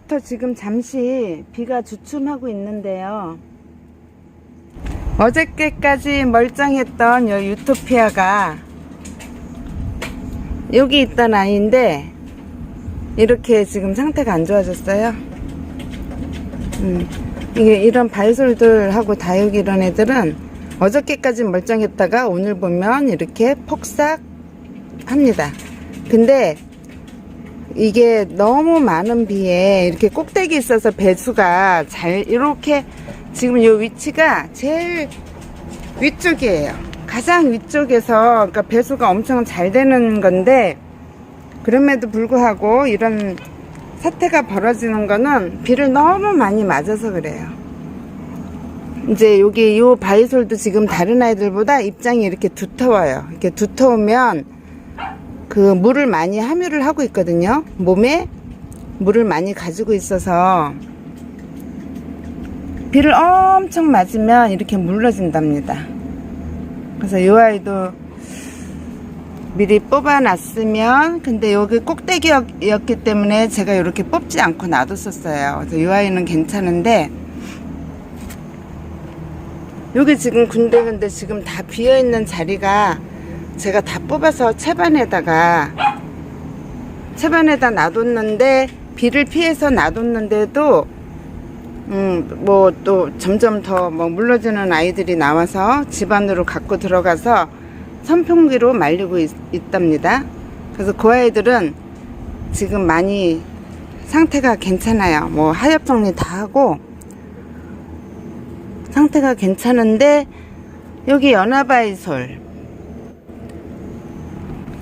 어제부터 지금 잠시 비가 주춤하고 있는데요. 어저께까지 멀쩡했던 요 유토피아가 여기 있던 아이인데 이렇게 지금 상태가 안 좋아졌어요. 음, 이게 이런 발솔들하고 다육 이런 애들은 어저께까지 멀쩡했다가 오늘 보면 이렇게 폭삭 합니다. 근데 이게 너무 많은 비에 이렇게 꼭대기 있어서 배수가 잘 이렇게 지금 이 위치가 제일 위쪽이에요. 가장 위쪽에서 그러니까 배수가 엄청 잘 되는 건데 그럼에도 불구하고 이런 사태가 벌어지는 거는 비를 너무 많이 맞아서 그래요. 이제 여기 이 바이솔도 지금 다른 아이들보다 입장이 이렇게 두터워요. 이렇게 두터우면 그 물을 많이 함유를 하고 있거든요. 몸에 물을 많이 가지고 있어서 비를 엄청 맞으면 이렇게 물러진답니다. 그래서 이 아이도 미리 뽑아놨으면 근데 여기 꼭대기였기 때문에 제가 이렇게 뽑지 않고 놔뒀었어요. 그래서 이 아이는 괜찮은데 여기 지금 군데 군데 지금 다 비어있는 자리가 제가 다 뽑아서 채반에다가 채반에다 놔뒀는데 비를 피해서 놔뒀는데도 음 뭐 또 점점 더 뭐 물러지는 아이들이 나와서 집 안으로 갖고 들어가서 선풍기로 말리고 있, 있답니다. 그래서 그 아이들은 지금 많이 상태가 괜찮아요. 뭐 하엽 정리 다 하고 상태가 괜찮은데 여기 연화바이솔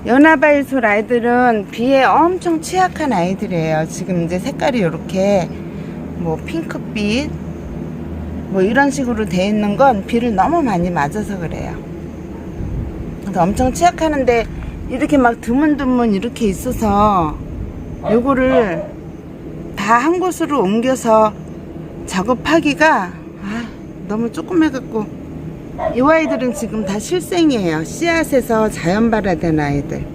연화바이솔 아이들은 비에 엄청 취약한 아이들이에요. 지금 이제 색깔이 이렇게 뭐 핑크빛 뭐 이런 식으로 돼 있는 건 비를 너무 많이 맞아서 그래요. 그러니까 엄청 취약하는데 이렇게 막 드문드문 이렇게 있어서 요거를 다 한 곳으로 옮겨서 작업하기가 아, 너무 조그매갖고 이 아이들은 지금 다 실생이에요. 씨앗에서 자연 발화된 아이들.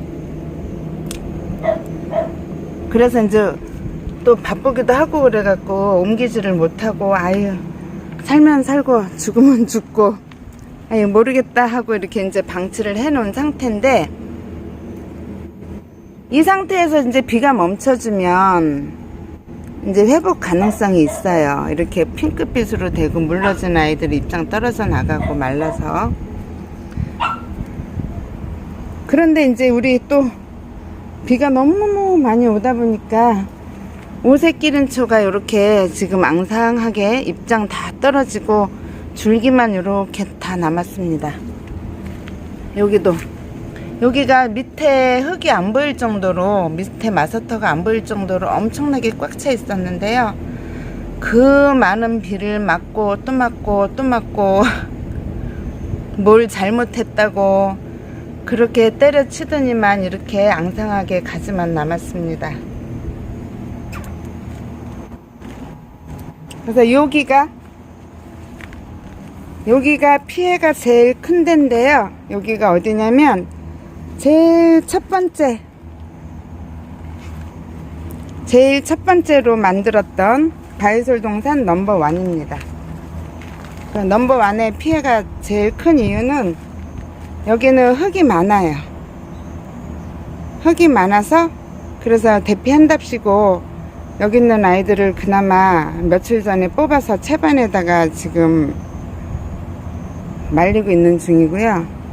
그래서 이제 또 바쁘기도 하고 그래갖고 옮기지를 못하고 아유 살면 살고 죽으면 죽고 아유 모르겠다 하고 이렇게 이제 방치를 해놓은 상태인데 이 상태에서 이제 비가 멈춰주면 이제 회복 가능성이 있어요. 이렇게 핑크빛으로 되고 물러진 아이들 입장 떨어져 나가고 말라서. 그런데 이제 우리 또 비가 너무너무 많이 오다 보니까 오색 기린초가 이렇게 지금 앙상하게 입장 다 떨어지고 줄기만 이렇게 다 남았습니다. 여기도 여기가 밑에 흙이 안 보일 정도로 밑에 마사터가 안 보일 정도로 엄청나게 꽉 차 있었는데요. 그 많은 비를 맞고 또 맞고 또 맞고 뭘 잘못했다고 그렇게 때려치더니만 이렇게 앙상하게 가지만 남았습니다. 그래서 여기가 여기가 피해가 제일 큰 데인데요. 여기가 어디냐면 제일 첫 번째 제일 첫 번째로 만들었던 바이솔 동산 넘버 원입니다. 그 넘버 원의 피해가 제일 큰 이유는 여기는 흙이 많아요. 흙이 많아서 그래서 대피한답시고 여기 있는 아이들을 그나마 며칠 전에 뽑아서 채반에다가 지금 말리고 있는 중이고요.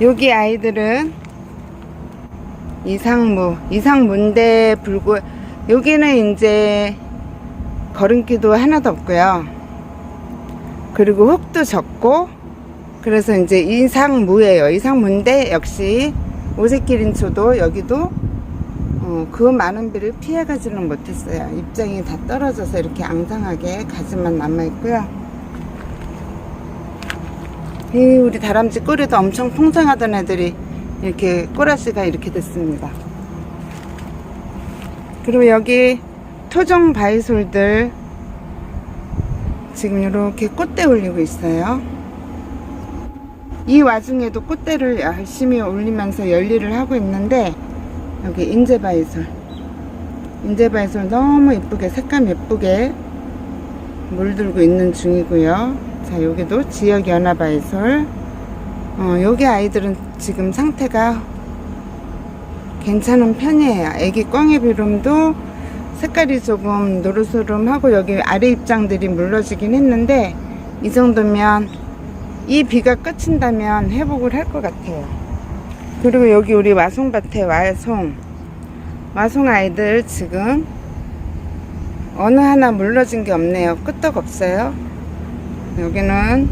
여기 아이들은 이상무, 이상무인데 불구 여기는 이제 거름기도 하나도 없고요. 그리고 흙도 적고 그래서 이제 이상무예요. 이상무인데 역시 오색기린초도 여기도 어, 그 많은 비를 피해가지는 못했어요. 입장이 다 떨어져서 이렇게 앙상하게 가지만 남아있고요. 이 우리 다람쥐 꼬리도 엄청 풍성하던 애들이 이렇게 꼬라지가 이렇게 됐습니다. 그리고 여기 토종 바이솔들 지금 이렇게 꽃대 올리고 있어요. 이 와중에도 꽃대를 열심히 올리면서 열일을 하고 있는데 여기 인제바이솔. 인제바이솔 너무 예쁘게, 색감 예쁘게 물들고 있는 중이고요. 자, 여기도 지역 연화바이솔. 어, 여기 아이들은 지금 상태가 괜찮은 편이에요. 애기 꽝의 비름도 색깔이 조금 노르스름하고 여기 아래 입장들이 물러지긴 했는데 이 정도면 이 비가 끝인다면 회복을 할 것 같아요. 그리고 여기 우리 와송밭에 와송 와송 아이들 지금 어느 하나 물러진 게 없네요. 끄떡 없어요. 여기는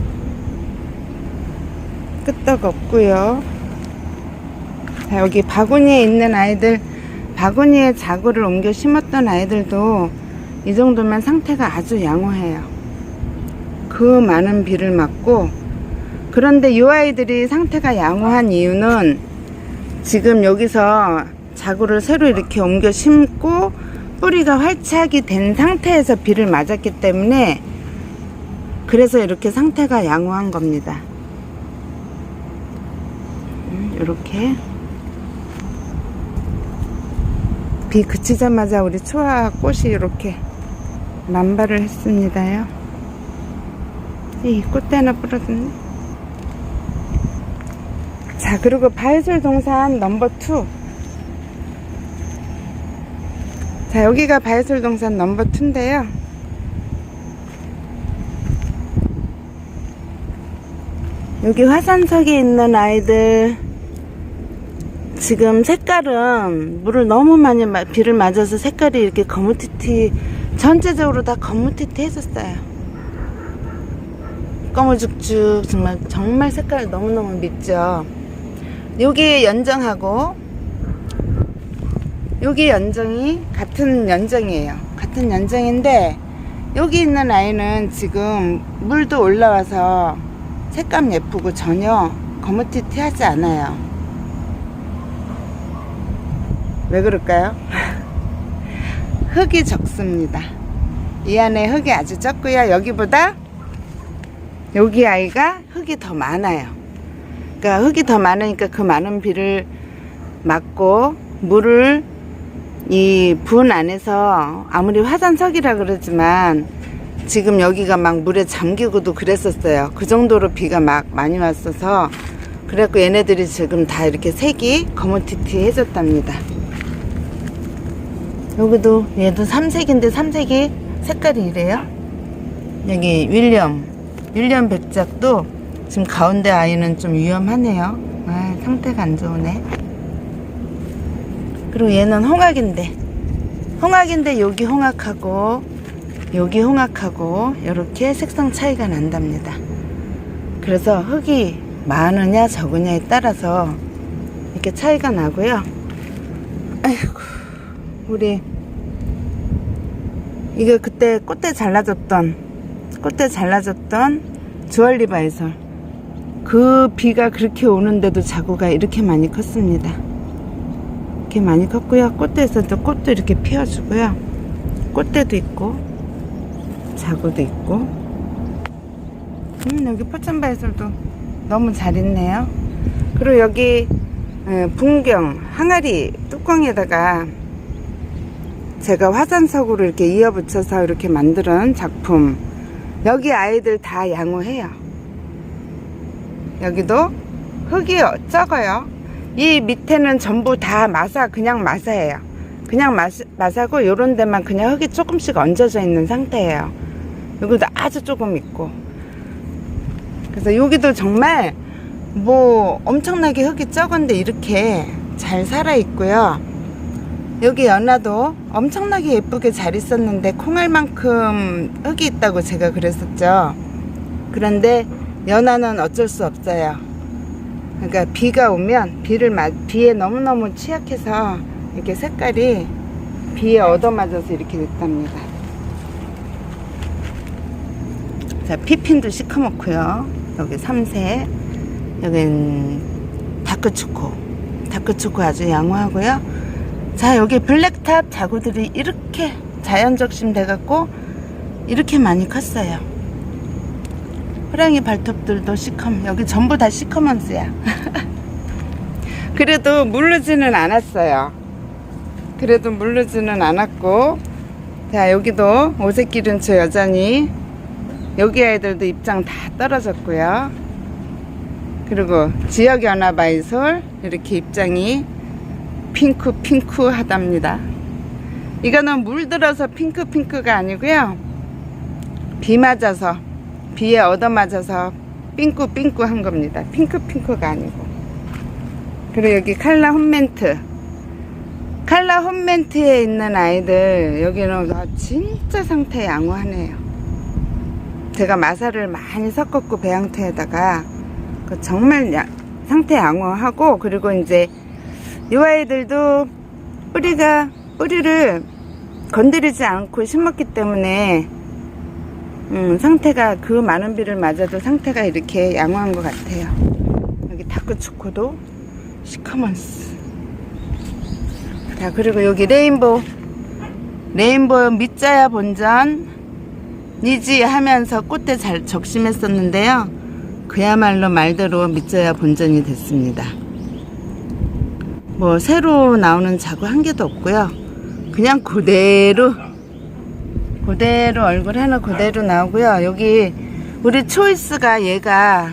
끄떡 없고요. 자, 여기 바구니에 있는 아이들 바구니에 자구를 옮겨 심었던 아이들도 이 정도면 상태가 아주 양호해요. 그 많은 비를 맞고 그런데 이 아이들이 상태가 양호한 이유는 지금 여기서 자구를 새로 이렇게 옮겨 심고 뿌리가 활착이 된 상태에서 비를 맞았기 때문에 그래서 이렇게 상태가 양호한 겁니다. 음, 이렇게 비 그치자마자 우리 초아 꽃이 이렇게 만발을 했습니다요. 이 꽃대 하나 부러졌네. 자, 그리고 바이솔 동산 넘버 2. 자, 여기가 바이솔 동산 넘버 2인데요. 여기 화산석에 있는 아이들 지금 색깔은 물을 너무 많이 마- 비를 맞아서 색깔이 이렇게 거무튀튀 전체적으로 다 거무튀튀 해졌어요. 거무죽죽 정말 정말 색깔 너무너무 밉죠. 여기 연정하고 여기 연정이 같은 연정이에요. 같은 연정인데 여기 있는 아이는 지금 물도 올라와서 색감 예쁘고 전혀 거무튀튀하지 않아요. 왜 그럴까요? 흙이 적습니다. 이 안에 흙이 아주 적고요. 여기보다 여기 아이가 흙이 더 많아요. 그러니까 흙이 더 많으니까 그 많은 비를 맞고 물을 이 분 안에서 아무리 화산석이라 그러지만 지금 여기가 막 물에 잠기고도 그랬었어요. 그 정도로 비가 막 많이 왔어서 그래갖고 얘네들이 지금 다 이렇게 색이 거무튀튀해졌답니다. 여기도 얘도 삼색인데 삼색이 색깔이 이래요. 여기 윌리엄 윌리엄 백작도 지금 가운데 아이는 좀 위험하네요. 아, 상태가 안 좋으네. 그리고 얘는 홍학인데 홍학인데 여기 홍학하고 여기 홍학하고 이렇게 색상 차이가 난답니다. 그래서 흙이 많으냐 적으냐에 따라서 이렇게 차이가 나고요. 아이고 우리 이게 그때 꽃대 잘라줬던 꽃대 잘라줬던 주얼리바에서 그 비가 그렇게 오는데도 자구가 이렇게 많이 컸습니다. 이렇게 많이 컸고요. 꽃대에서도 꽃도 이렇게 피워주고요. 꽃대도 있고 자구도 있고 음 여기 포천바이솔도 너무 잘 있네요. 그리고 여기 에, bun경 항아리 뚜껑에다가 제가 화산석으로 이렇게 이어붙여서 이렇게 만드는 작품. 여기 아이들 다 양호해요. 여기도 흙이 적어요. 이 밑에는 전부 다 마사, 그냥 마사예요. 그냥 마사, 마사고 요런 데만 그냥 흙이 조금씩 얹어져 있는 상태예요. 여기도 아주 조금 있고. 그래서 여기도 정말 뭐 엄청나게 흙이 적은데 이렇게 잘 살아 있고요. 여기 연화도 엄청나게 예쁘게 잘 있었는데 콩알만큼 흙이 있다고 제가 그랬었죠. 그런데 연화는 어쩔 수 없어요. 그러니까 비가 오면 비를 맞 비에 너무너무 취약해서 이렇게 색깔이 비에 얻어맞아서 이렇게 됐답니다. 자, 피핀도 시커멓고요. 여기 삼색, 여긴 다크초코, 다크초코 아주 양호하고요. 자, 여기 블랙탑 자구들이 이렇게 자연적심 돼갖고 이렇게 많이 컸어요. 호랑이 발톱들도 시커먼, 여기 전부 다 시커먼스야. 그래도 물르지는 않았어요. 그래도 물르지는 않았고 자 여기도 오색기른초 여전히 여기 아이들도 입장 다 떨어졌고요. 그리고 지역연합아이솔 이렇게 입장이 핑크 핑크 하답니다. 이거는 물 들어서 핑크 핑크가 아니고요. 비 맞아서 비에 얻어맞아서 삥꾸 삥꾸 한 겁니다. 핑크 핑크가 아니고. 그리고 여기 칼라 홈멘트 칼라 홈멘트에 있는 아이들 여기는 아, 진짜 상태 양호하네요. 제가 마사를 많이 섞었고 배양토에다가 그 정말 야- 상태 양호하고 그리고 이제 이 아이들도 뿌리가 뿌리를 건드리지 않고 심었기 때문에 음, 상태가 그 많은 비를 맞아도 상태가 이렇게 양호한 것 같아요. 여기 다크초코도 시커먼스 자 그리고 여기 레인보우. 레인보우 밑자야 본전. 니지 하면서 꽃대 잘 적심했었는데요. 그야말로 말대로 밑자야 본전이 됐습니다. 뭐 새로 나오는 자구 한 개도 없고요. 그냥 그대로 그대로 얼굴 하나 그대로 나오고요. 여기 우리 초이스가 얘가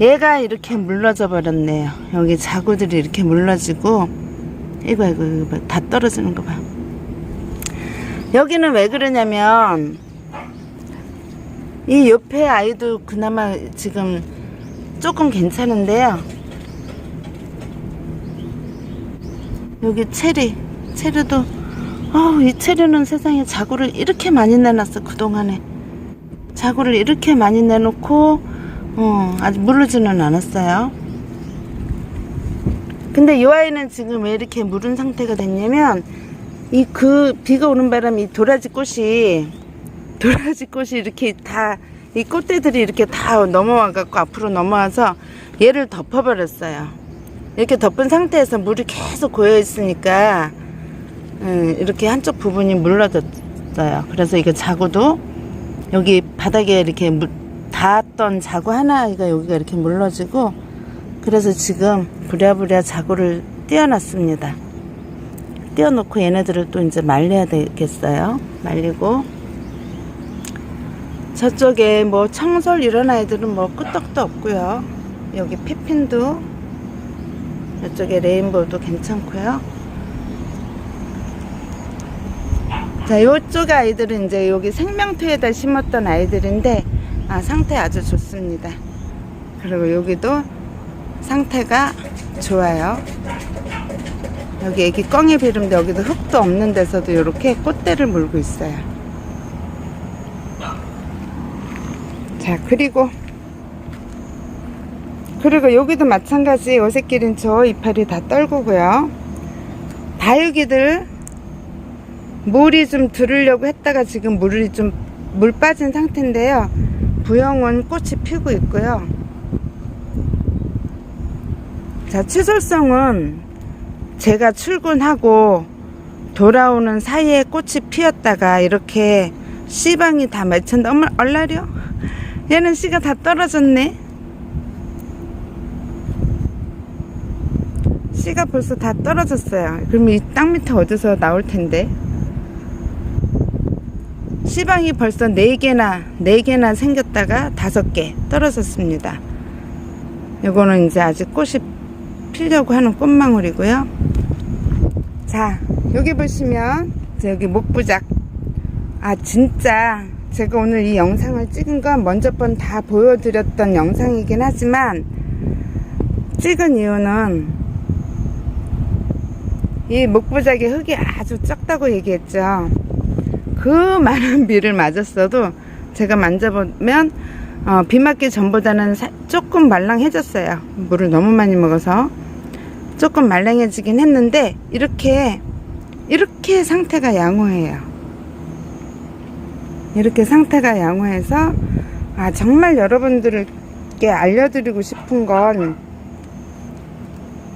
얘가 이렇게 물러져 버렸네요. 여기 자구들이 이렇게 물러지고 이거 이거 이거 봐. 다 떨어지는 거 봐. 여기는 왜 그러냐면 이 옆에 아이도 그나마 지금 조금 괜찮은데요. 여기 체리, 체리도 아, 이 체리는 세상에 자구를 이렇게 많이 내놨어 그동안에 자구를 이렇게 많이 내놓고 어, 아직 무르지는 않았어요. 근데 이 아이는 지금 왜 이렇게 무른 상태가 됐냐면 이 그 비가 오는 바람에 이 도라지 꽃이 도라지 꽃이 이렇게 다 이 꽃대들이 이렇게 다 넘어와 갖고 앞으로 넘어와서 얘를 덮어버렸어요. 이렇게 덮은 상태에서 물이 계속 고여 있으니까 음, 이렇게 한쪽 부분이 물러졌어요. 그래서 이거 자구도 여기 바닥에 이렇게 물, 닿았던 자구 하나가 여기가 이렇게 물러지고 그래서 지금 부랴부랴 자구를 띄워놨습니다. 띄워놓고 얘네들을 또 이제 말려야 되겠어요. 말리고 저쪽에 뭐 청솔 이런 아이들은 뭐 끄떡도 없고요. 여기 피핀도 이쪽에 레인보우도 괜찮고요. 자, 요쪽 아이들은 이제 여기 생명토에다 심었던 아이들인데 아, 상태 아주 좋습니다. 그리고 여기도 상태가 좋아요. 여기 애기 껑이 비름데 여기도 흙도 없는 데서도 이렇게 꽃대를 물고 있어요. 자, 그리고 그리고 여기도 마찬가지 어색길인 저 이파리 다 떨구고요. 다육이들 물이 좀 들으려고 했다가 지금 물이 좀 물 빠진 상태인데요. 부영은 꽃이 피고 있고요. 자, 취솔성은 제가 출근하고 돌아오는 사이에 꽃이 피었다가 이렇게 씨방이 다 맺혔는데 어머 얼라려? 얘는 씨가 다 떨어졌네. 씨가 벌써 다 떨어졌어요. 그럼 이 땅 밑에 어디서 나올 텐데? 씨방이 벌써 4개나, 4개나 생겼다가 5개 떨어졌습니다. 이거는 이제 아직 꽃이 피려고 하는 꽃망울이고요. 자, 여기 보시면, 저 여기 목부작. 아, 진짜, 제가 오늘 이 영상을 찍은 건 먼저 번 다 보여드렸던 영상이긴 하지만, 찍은 이유는, 이 목부작의 흙이 아주 적다고 얘기했죠. 그 많은 비를 맞았어도 제가 만져보면 어, 비 맞기 전보다는 사- 조금 말랑해졌어요. 물을 너무 많이 먹어서 조금 말랑해지긴 했는데 이렇게 이렇게 상태가 양호해요. 이렇게 상태가 양호해서 아 정말 여러분들께 알려드리고 싶은 건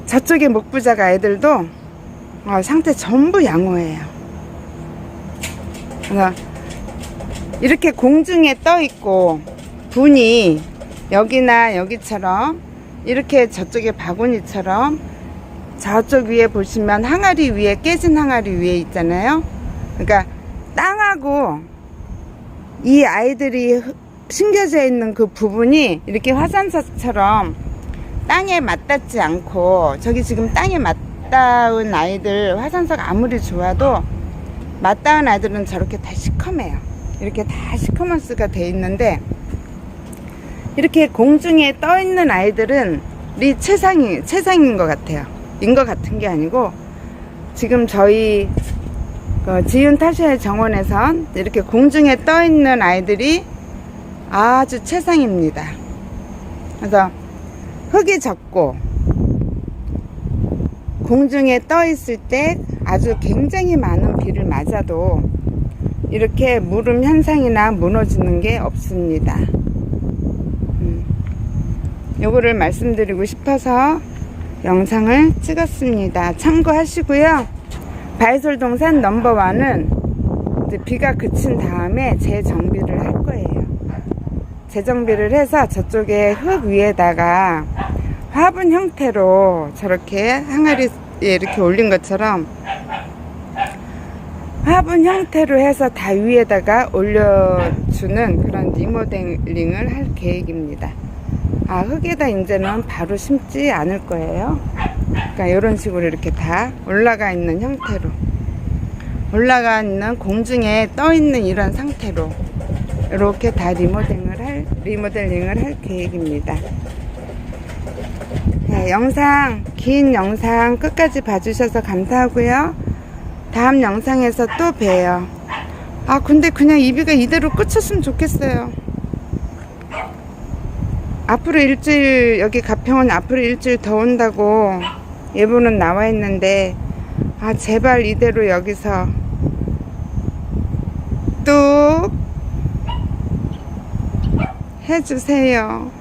저쪽에 목부작 아이들도 어, 상태 전부 양호해요. 이렇게 공중에 떠 있고 분이 여기나 여기처럼 이렇게 저쪽에 바구니처럼 저쪽 위에 보시면 항아리 위에 깨진 항아리 위에 있잖아요. 그러니까 땅하고 이 아이들이 흐- 심겨져 있는 그 부분이 이렇게 화산석처럼 땅에 맞닿지 않고 저기 지금 땅에 맞닿은 아이들 화산석 아무리 좋아도 맞닿은 아이들은 저렇게 다 시커매요. 이렇게 다 시커먼스가 돼 있는데 이렇게 공중에 떠 있는 아이들은 이 최상이 최상인 것 같아요. 인것 같은 게 아니고 지금 저희 그 지윤 타시의 정원에선 이렇게 공중에 떠 있는 아이들이 아주 최상입니다. 그래서 흙이 적고 공중에 떠 있을 때 아주 굉장히 많은 비를 맞아도 이렇게 무름 현상이나 무너지는 게 없습니다. 음, 요거를 말씀드리고 싶어서 영상을 찍었습니다. 참고하시고요. 바이솔동산 넘버원은 비가 그친 다음에 재정비를 할 거예요. 재정비를 해서 저쪽에 흙 위에다가 화분 형태로 저렇게 항아리에 이렇게 올린 것처럼 화분 형태로 해서 다 위에다가 올려주는 그런 리모델링을 할 계획입니다. 아, 흙에다 이제는 바로 심지 않을 거예요. 그러니까 이런 식으로 이렇게 다 올라가 있는 형태로. 올라가 있는 공중에 떠 있는 이런 상태로 이렇게 다 리모델링을 할, 리모델링을 할 계획입니다. 네, 영상, 긴 영상 끝까지 봐주셔서 감사하고요. 다음 영상에서 또 봬요. 아, 근데 그냥 이비가 이대로 끝쳤으면 좋겠어요. 앞으로 일주일, 여기 가평은 앞으로 일주일 더 온다고 예보는 나와 있는데, 아, 제발 이대로 여기서 뚝 해주세요.